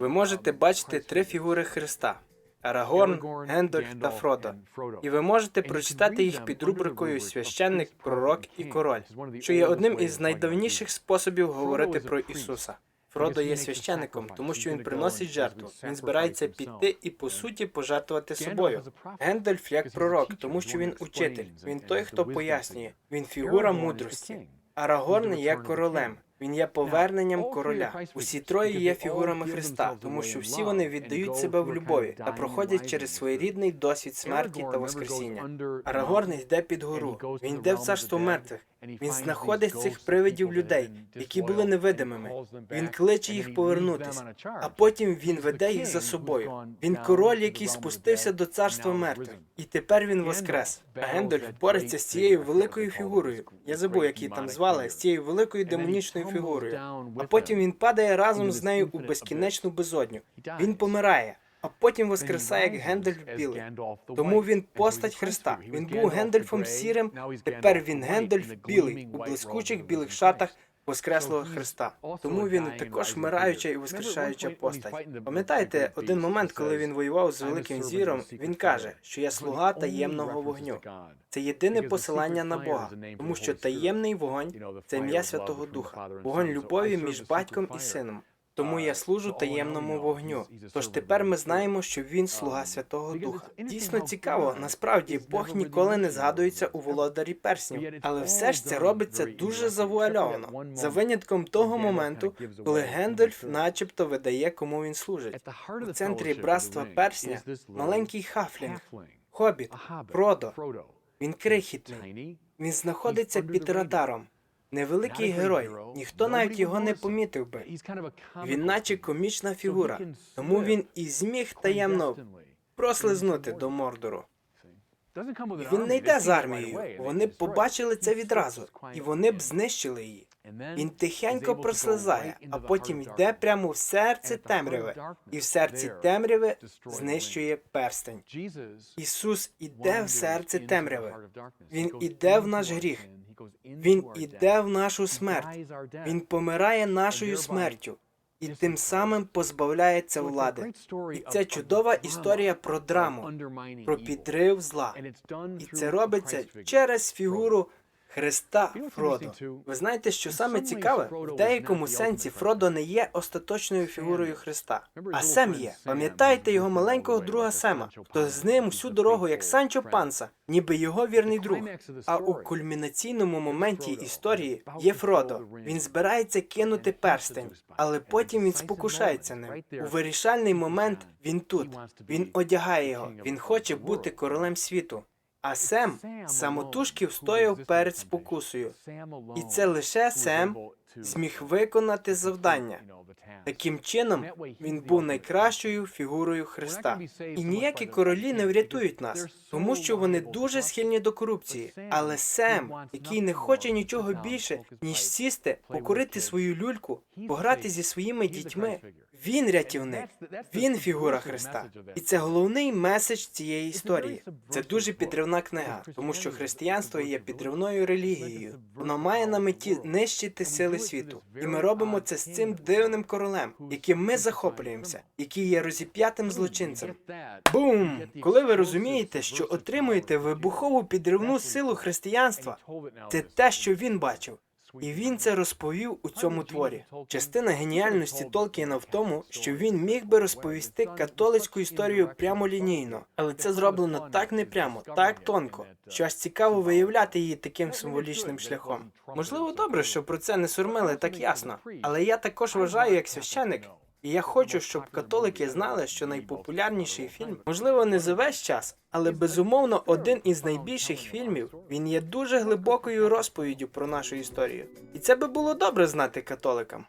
можете бачити три фігури Христа: Арагорн, Гендальф та Фродо. І ви можете прочитати їх під рубрикою Священник, пророк і король, що є одним із найдавніших способів говорити про Ісуса. Фродо є священником, тому що він приносить жертву. Він збирається піти і по суті пожертвувати собою. Гендальф як пророк, тому що він учитель. Він той, хто пояснює. Він фігура мудрості. Арагорн є королем. Він є поверненням короля. Усі троє є фігурами Христа, тому що всі вони віддають себе в любові та проходять через своєрідний досвід смерті та воскресіння. Арагорн йде під гору. Він йде в царство мертвих. Він знаходить цих привидів людей, які були невидимими. Він кличе їх повернутись, а потім він веде їх за собою. Він король, який спустився до царства мертвих, і тепер він воскрес. А Гендальф бореться з цією великою фігурою. Я забув, як її там звали, з цією великою демонічною фігурою. А потім він падає разом з нею у безкінечну безодню. Він помирає. А потім воскресає як Гендальф білий. Тому він постать Христа. Він був Гендальфом сірим. Тепер він Гендальф білий у блискучих білих шатах Воскреслого Христа. Тому він також вмираюча і воскрешаюча постать. Пам'ятаєте один момент, коли він воював з великим звіром? Він каже, що я слуга таємного вогню. Це єдине посилання на Бога, тому що таємний вогонь це ім'я Святого Духа, вогонь любові між батьком і сином. Тому я служу таємному вогню. Тож тепер ми знаємо, що він слуга Святого Духа. Дійсно цікаво. Насправді Бог ніколи не згадується у володарі перснів, але все ж це робиться дуже завуальовано, за винятком того моменту, коли Гендальф, начебто, видає, кому він служить. У центрі братства персня маленький хафлінг, хобіт, Фродо. Він крихітний. Він знаходиться під радаром. Невеликий герой, ніхто навіть його не помітив би. Він наче комічна фігура, тому він і зміг таємно прослизнути до Мордору. Він не йде з армією. Вони б побачили це відразу, і вони б знищили її. Він тихенько прослизає, а потім йде прямо в серце темряви, і в серці темряви знищує перстень. Ісус іде в серце темряви. Він іде в наш гріх. Він іде в нашу смерть. Він помирає нашою смертю і тим самим позбавляється влади. І це чудова історія про драму, про підрив зла. І це робиться через фігуру Христа Фродо. Ви знаєте, що саме цікаве? В деякому сенсі Фродо не є остаточною фігурою Христа, а Сем є. Пам'ятаєте його маленького друга Сема, хто з ним всю дорогу, як Санчо Панса, ніби його вірний друг. А у кульмінаційному моменті історії є Фродо. Він збирається кинути перстень, але потім він спокушається ним. У вирішальний момент він тут. Він одягає його. Він хоче бути королем світу. А Сем самотужки встояв перед спокусою, і це лише Сем зміг виконати завдання. Таким чином він був найкращою фігурою Христа. І ніякі королі не врятують нас, тому що вони дуже схильні до корупції. Але Сем, який не хоче нічого більше, ніж сісти, покорити свою люльку, пограти зі своїми дітьми. Він рятівник, він фігура Христа, і це головний меседж цієї історії. Це дуже підривна книга, тому що християнство є підривною релігією. Воно має на меті нищити сили світу, і ми робимо це з цим дивним королем, яким ми захоплюємося, який є розіп'ятим злочинцем. Бум! Коли ви розумієте, що отримуєте вибухову підривну силу християнства, це те, що він бачив. І він це розповів у цьому творі. Частина геніальності Толкіна в тому, що він міг би розповісти католицьку історію прямолінійно, але це зроблено так непрямо, так тонко, що аж цікаво виявляти її таким символічним шляхом. Можливо, добре, що про це не сурмили так ясно, але я також вважаю як священик. І я хочу, щоб католики знали, що найпопулярніший фільм, можливо, не за весь час, але безумовно один із найбільших фільмів. Він є дуже глибокою розповіддю про нашу історію. І це би було добре знати католикам.